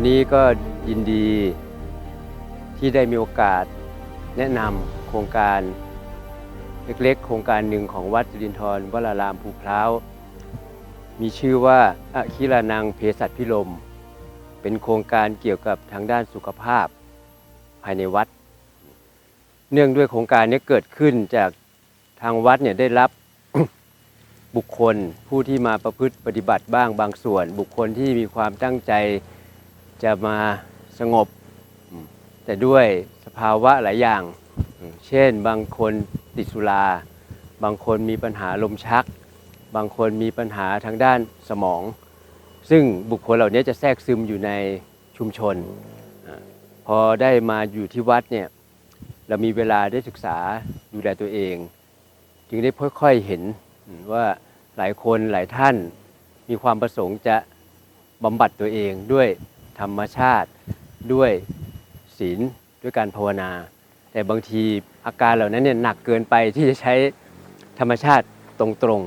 วันนี้ก็ยินดีที่ได้มีโอกาสแนะนำโครงการเล็กๆ โครงการหนึ่งของวัดสิรินทรวรารามภูพร้าว มีชื่อว่าอคิรานังเภสัชพิลม เป็นโครงการเกี่ยวกับทางด้านสุขภาพภายในวัด เนื่องด้วยโครงการนี้เกิดขึ้นจากทางวัดเนี่ยได้รับบุคคลผู้ที่มาประพฤติปฏิบัติบ้างบางส่วน บุคคลที่มีความตั้งใจ จะมาสงบ แต่ด้วยสภาวะหลายอย่าง เช่นบางคนติดสุรา บางคนมีปัญหาลมชัก บางคนมีปัญหาทางด้านสมอง ซึ่งบุคคลเหล่านี้จะแทรกซึมอยู่ในชุมชน พอได้มาอยู่ที่วัดเนี่ยเรามีเวลาได้ศึกษาดูแลตัวเอง จึงได้ค่อยๆเห็นว่าหลายคนหลายท่านมีความประสงค์จะบำบัดตัวเองด้วย ธรรมชาติ ด้วยศีลด้วยการภาวนา แต่บางทีอาการเหล่านั้นเนี่ยหนักเกินไปที่จะใช้ธรรมชาติตรง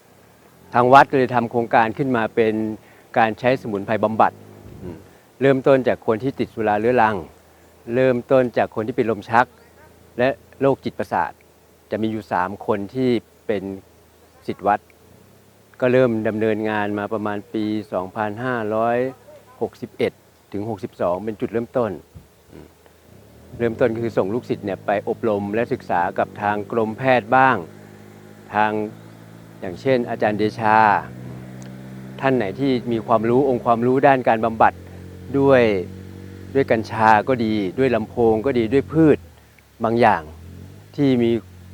ๆ ทางวัดเลยทำโครงการขึ้นมาเป็นการใช้สมุนไพรบำบัด เริ่มต้นจากคนที่ติดสุราเรื้อรัง เริ่มต้นจากคนที่เป็นลมชัก และโรคจิตประสาท จะมีอยู่ 3 คนที่เป็นสิทธิวัด ก็เริ่มดำเนินงานมาประมาณปี 61 ถึง 62 เป็นจุดเริ่มต้น เริ่มต้นก็คือส่งลูกศิษย์เนี่ยไปอบรมและศึกษากับทางกรมแพทย์บ้าง ทางอย่างเช่น อาจารย์เดชา ท่านไหนที่มีความรู้องค์ความรู้ด้านการบำบัดด้วยด้วยกัญชาก็ดี ด้วยลำโพงก็ดีด้วยพืชบางอย่างที่มี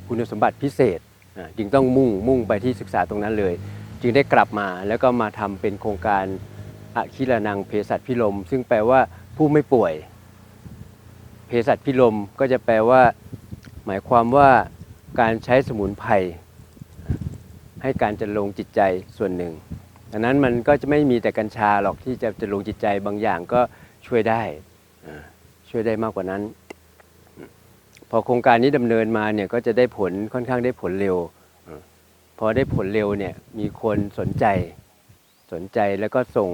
คุณสมบัติพิเศษจึงต้องมุ่งมุ่งไปที่ศึกษาตรงนั้นเลย จึงได้กลับมาแล้วก็มาทำเป็นโครงการ อะคิรนังเภสัชพิลม ซึ่งแปลว่าผู้ไม่ป่วย เภสัชพิลมก็จะแปลว่า หมายความว่าการใช้สมุนไพรให้การจะลงจิตใจส่วนหนึ่งดังนั้นมันก็จะไม่มีแต่กัญชาหรอกที่จะจะลงจิตใจบางอย่างก็ช่วยได้ช่วยได้มากกว่านั้น พอโครงการนี้ดำเนินมาเนี่ยก็จะได้ผลค่อนข้างได้ผลเร็วพอได้ผลเร็วเนี่ยมีคนสนใจสนใจแล้วก็ส่ง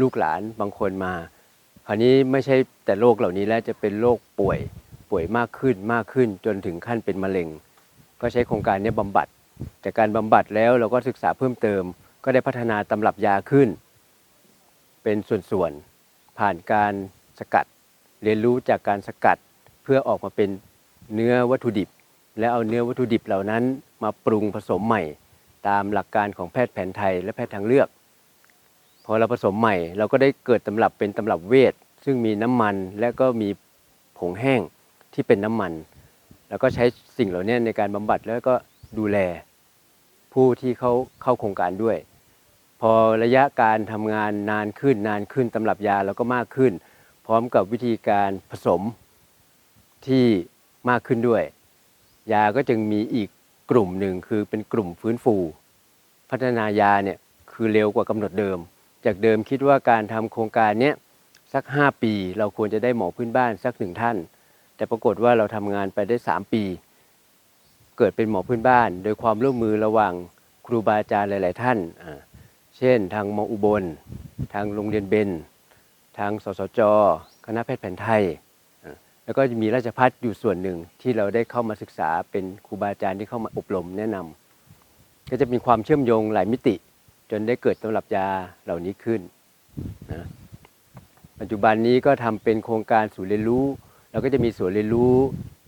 ลูกหลานบางคนมาคราวนี้ไม่ใช่แต่โรคเหล่านี้แล้วจะเป็นโรคป่วยป่วยมากขึ้นมากขึ้นจนถึงขั้นเป็นมะเร็ง ก็ใช้โครงการนี้บำบัด จากการบำบัดแล้วเราก็ศึกษาเพิ่มเติม ก็ได้พัฒนาตำรับยาขึ้น เป็นส่วนๆผ่านการสกัด เรียนรู้จากการสกัดเพื่อออกมาเป็นเนื้อวัตถุดิบ และเอาเนื้อวัตถุดิบเหล่านั้นมาปรุงผสมใหม่ ตามหลักการของแพทย์แผนไทยและแพทย์ทางเลือก อเราผสมใหม่ เราก็ได้เกิดตำรับเป็นตำรับเวท ซึ่งมีน้ำมันและก็มีผงแห้งที่เป็นน้ำมัน แล้วก็ใช้สิ่งเหล่านี้ในการบำบัดแล้วก็ดูแลผู้ที่เขาเข้าโครงการด้วย พอระยะการทำงานนานขึ้นนานขึ้นตำรับยาเราก็มากขึ้น พร้อมกับวิธีการผสมที่มากขึ้นด้วย ยาก็จึงมีอีกกลุ่มหนึ่งคือเป็นกลุ่มฟื้นฟู พัฒนายาเนี่ยคือเร็วกว่ากำหนดเดิม จากเดิมคิดว่าการทำโครงการเนี้ยสัก 5 ปี เราควรจะได้หมอพื้นบ้านสักหนึ่งท่าน แต่ปรากฏว่าเราทำงานไปได้ 3 ปี เกิดเป็นหมอพื้นบ้าน โดยความร่วมมือระหว่างครูบาอาจารย์หลาย ๆ ท่าน เช่น ทางมออุบล ทางโรงเรียนเบนทางสสจ คณะแพทย์แผนไทย แล้วก็จะมีราชพัฒอยู่ส่วนหนึ่งที่เราได้เข้ามาศึกษาเป็นครูบาอาจารย์ที่เข้ามาอบรมแนะนำก็จะมีความเชื่อมโยงหลายมิติ จนได้เกิดตำรับยาเหล่านี้ขึ้นนะปัจจุบันนี้ก็ทำเป็นโครงการศูนย์เรียนรู้แล้วก็จะมีศูนย์เรียนรู้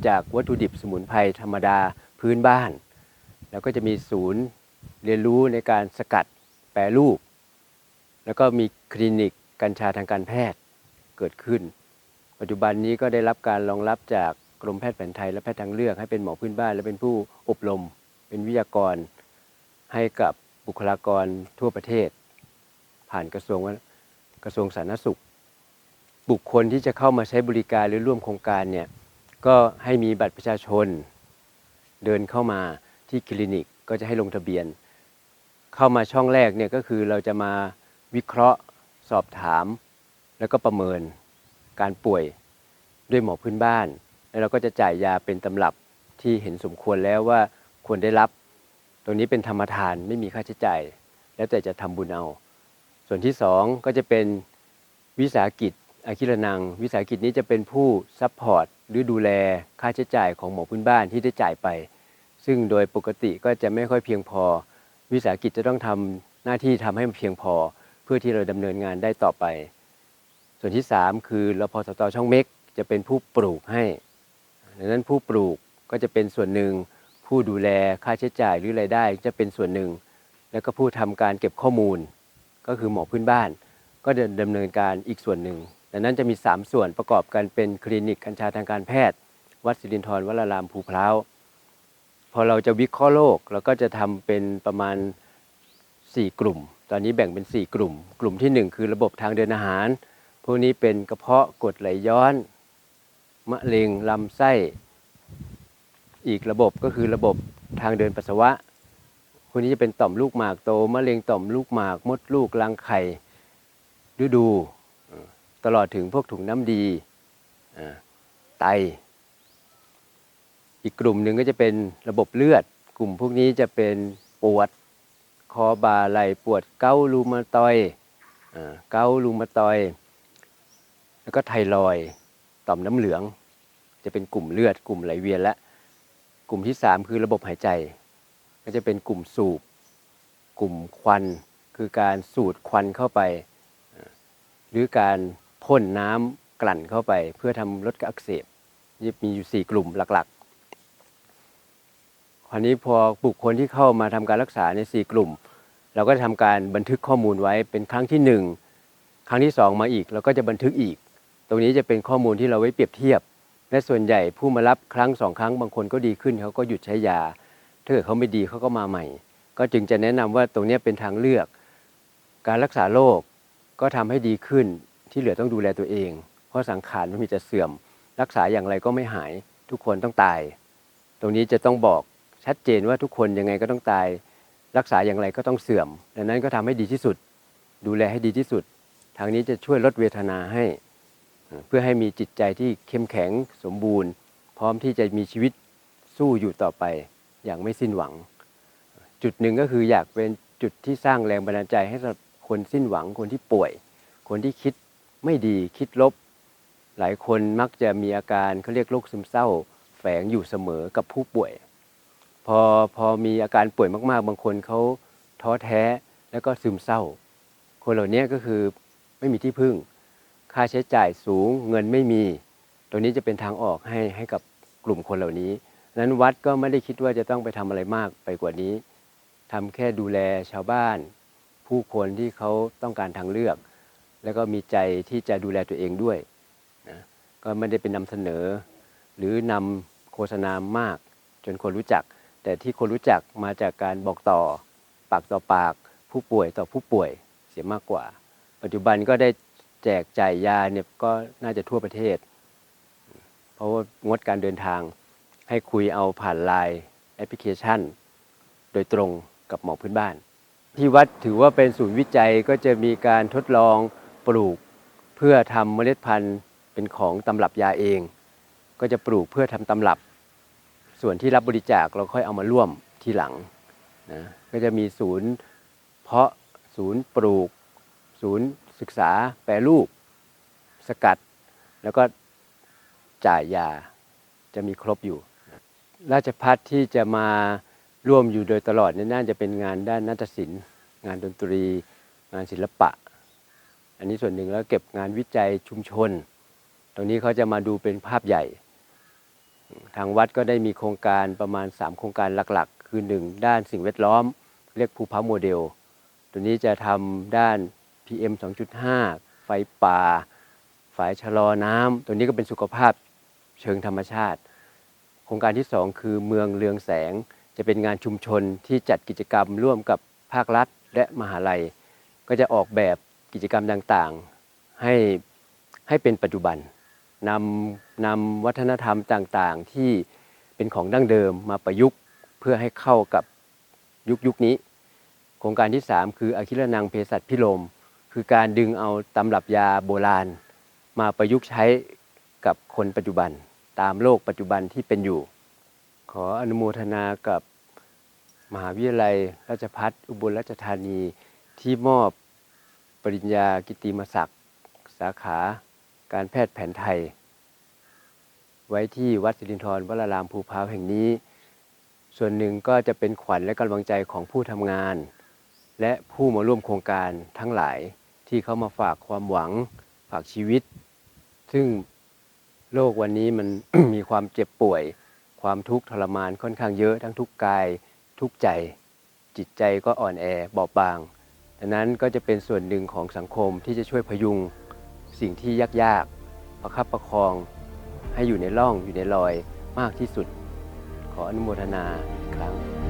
จากวัตถุดิบสมุนไพรธรรมดาพื้นบ้าน แล้วก็จะมีศูนย์เรียนรู้ในการสกัดแปรรูป แล้วก็มีคลินิกกัญชาทางการแพทย์เกิดขึ้น ปัจจุบันนี้ก็ได้รับการรองรับจากกรมแพทย์แผนไทยและแพทย์ทางเลือกให้เป็นหมอพื้นบ้าน และเป็นผู้อบรม เป็นวิทยากรให้กับ บุคลากรทั่วประเทศ ผ่านกระทรวงวัฒกระทรวงสาธารณสุข บุคคลที่จะเข้ามาใช้บริการหรือร่วมโครงการเนี่ยก็ให้มีบัตรประชาชน เดินเข้ามาที่คลินิกก็จะให้ลงทะเบียน เข้ามาช่องแรกเนี่ยก็คือเราจะมาวิเคราะห์สอบถาม แล้วก็ประเมินการป่วยด้วยหมอพื้นบ้าน แล้วเราก็จะจ่ายยาเป็นตำรับที่เห็นสมควรแล้วว่าควรได้รับ ตรงนี้เป็นธรรมทานไม่มีค่าใช้จ่าย แล้วแต่จะทำบุญเอา ส่วนที่สองก็จะเป็นวิสาหกิจอาคิรนัง วิสาหกิจนี้จะเป็นผู้ซัพพอร์ตหรือดูแลค่าใช้จ่ายของหมอพื้นบ้านที่ได้จ่ายไป ซึ่งโดยปกติก็จะไม่ค่อยเพียงพอ วิสาหกิจจะต้องทำหน้าที่ทำให้มันเพียงพอ เพื่อที่เราดำเนินงานได้ต่อไป ส่วนที่ 3 คือรพสตช่องเม็กจะเป็นผู้ปลูกให้ดังนั้นผู้ปลูกก็จะเป็นส่วนหนึ่ง ผู้ดูแลค่าใช้จ่ายหรือรายได้จะเป็นส่วนหนึ่ง แล้วก็ผู้ทำการเก็บข้อมูล ก็คือหมอพื้นบ้าน ก็จะดำเนินการอีกส่วนหนึ่งดังนั้นจะมี 3 ส่วนประกอบกันเป็นคลินิกกัญชาทางการแพทย์ วัดสิรินทรวรารามภูพร้าวพอเราจะวิเคราะห์โรคเราก็จะทำเป็นประมาณ 4 กลุ่ม ตอนนี้แบ่งเป็น 4 กลุ่ม กลุ่มทีหนึ่1 คือระบบทางเดินอาหาร พวกนี้เป็นกระเพาะกดไหลย้อน มะเร็งลำไส้ อีกระบบก็คือระบบทางเดินปัสสาวะพวกนี้จะเป็นต่อมลูกหมากโตมะเร็งต่อมลูกหมาก มดลูกรังไข่ฤดูเอ่อตลอดถึงพวกถุงน้ำดีไต อีกกลุ่มหนึ่งก็จะเป็นระบบเลือด กลุ่มพวกนี้จะเป็นปวดคอบ่าไหลปวดเกาต์รูมาตอยเกาต์รูมาตอย แล้วก็ไทรอยต่อมน้ำเหลือง จะเป็นกลุ่มเลือดกลุ่มไหลเวียนและ กลุ่มที่ 3 คือระบบหายใจ ก็จะเป็นกลุ่มสูบ กลุ่มควัน คือการสูดควันเข้าไป หรือการพ่นน้ำกลั่นเข้าไป เพื่อทำลดการอักเสบมีอยู่ 4 กลุ่มหลักๆคราวนี้พอบุคคลที่เข้ามาทำการรักษาใน 4 กลุ่ม เราก็จะทำการบันทึกข้อมูลไว้เป็นครั้งที่ 1 ครั้งที่ 2 มาอีกเราก็จะบันทึกอีก ตรงนี้จะเป็นข้อมูลที่เราไว้เปรียบเทียบ และส่วนใหญ่ผู้มารับครั้งสองครั้งบางคนก็ดีขึ้นเขาก็หยุดใช้ยา ถ้าเกิดเขาไม่ดีเขาก็มาใหม่ ก็จึงจะแนะนำว่าตรงนี้เป็นทางเลือก การรักษาโรคก็ทำให้ดีขึ้นที่เหลือต้องดูแลตัวเอง เพราะสังขารมันมีจะเสื่อม รักษาอย่างไรก็ไม่หายทุกคนต้องตาย ตรงนี้จะต้องบอกชัดเจนว่าทุกคนยังไงก็ต้องตาย รักษาอย่างไรก็ต้องเสื่อม ดังนั้นก็ทำให้ดีที่สุด ดูแลให้ดีที่สุด ทางนี้จะช่วยลดเวทนาให้ เพื่อให้มีจิตใจที่เข้มแข็งสมบูรณ์ พร้อมที่จะมีชีวิตสู้อยู่ต่อไปอย่างไม่สิ้นหวัง จุดหนึ่งก็คืออยากเป็นจุดที่สร้างแรงบันดาลใจให้สำหรับคนสิ้นหวังคนที่ป่วย คนที่คิดไม่ดีคิดลบ หลายคนมักจะมีอาการเขาเรียกโรคซึมเศร้า แฝงอยู่เสมอกับผู้ป่วย พอพอมีอาการป่วยมาก ๆ บางคนเขาท้อแท้แล้วก็ซึมเศร้า คนเหล่านี้ก็คือไม่มีที่พึ่ง ค่าใช้จ่ายสูงเงินไม่มี ตรงนี้จะเป็นทางออกให้ให้กับกลุ่มคนเหล่านี้นั้นวัดก็ไม่ได้คิดว่าจะต้องไปทำอะไรมากไปกว่านี้ทำแค่ดูแลชาวบ้าน ผู้คนที่เขาต้องการทางเลือก แล้วก็มีใจที่จะดูแลตัวเองด้วยนะก็ไม่ได้เป็นนำเสนอ หรือนำโฆษณามาก จนคนรู้จัก แต่ที่คนรู้จักมาจากการบอกต่อ ปากต่อปาก ผู้ป่วยต่อผู้ป่วยเสียมากกว่า ปัจจุบันก็ได้ แจกจ่ายยาเนี่ยก็น่าจะทั่วประเทศ เพราะว่างดการเดินทางให้คุยเอาผ่านไลน์แอปพลิเคชัน โดยตรงกับหมอพื้นบ้าน ที่วัดถือว่าเป็นศูนย์วิจัยก็จะมีการทดลองปลูกเพื่อทำเมล็ดพันธุ์เป็นของตำรับยาเอง ก็จะปลูกเพื่อทำตำรับ ส่วนที่รับบริจาคเราค่อยเอามาร่วมทีหลังนะก็จะมีศูนย์เพาะศูนย์ปลูก ศูนย์ ศึกษาแปรรูป สกัด แล้วก็จ่ายยาจะมีครบอยู่ ราชพัฒที่จะมาร่วมอยู่โดยตลอดนี่น่าจะเป็นงานด้านนาฏศิลป์ งานดนตรี งานศิลปะ อันนี้ส่วนหนึ่งแล้วเก็บงานวิจัยชุมชน ตรงนี้เขาจะมาดูเป็นภาพใหญ่ ทางวัดก็ได้มีโครงการประมาณ 3 โครงการหลักๆ คือ 1 ด้านสิ่งแวดล้อม เรียกภูพาโมเดล ตัวนี้จะทำด้าน PM 2.5 ไฟป่า ฝายชะลอน้ำตัวนี้ก็เป็นสุขภาพเชิงธรรมชาติ โครงการที่ 2 คือเมืองเรืองแสง จะเป็นงานชุมชนที่จัดกิจกรรมร่วมกับภาครัฐและมหาลัย ก็จะออกแบบกิจกรรมต่างๆ ให้ให้เป็นปัจจุบันนำนำวัฒนธรรมต่างๆ ที่เป็นของดั้งเดิมมาประยุกต์เพื่อให้เข้ากับยุคยุคนี้ โครงการที่ 3 คืออาคิรนังเภสัชพิโลม คือการดึงเอาตำรับยาโบราณ มาประยุกต์ใช้กับคนปัจจุบันตามโลกปัจจุบันที่เป็นอยู่ ขออนุโมทนากับมหาวิทยาลัยราชภัฏอุบลราชธานีที่มอบปริญญากิติมศักดิ์ สาขาการแพทย์แผนไทย ไว้ที่วัดสิรินทรวรารามภูพาวแห่งนี้ ส่วนหนึ่งก็จะเป็นขวัญและกำลังใจของผู้ทำงาน และผู้มาร่วมโครงการทั้งหลาย ที่เขามาฝากความหวังฝากชีวิต ซึ่งโลกวันนี้มัน มีความเจ็บป่วย ความทุกข์ทรมานค่อนข้างเยอะทั้งทุกกายทุกใจ จิตใจก็อ่อนแอบอบบางดังนั้นก็จะเป็นส่วนหนึ่งของสังคมที่จะช่วยพยุงสิ่งที่ยากๆ ประคับประคองให้อยู่ในร่องอยู่ในรอยมากที่สุด ขออนุโมทนาอีกครั้ง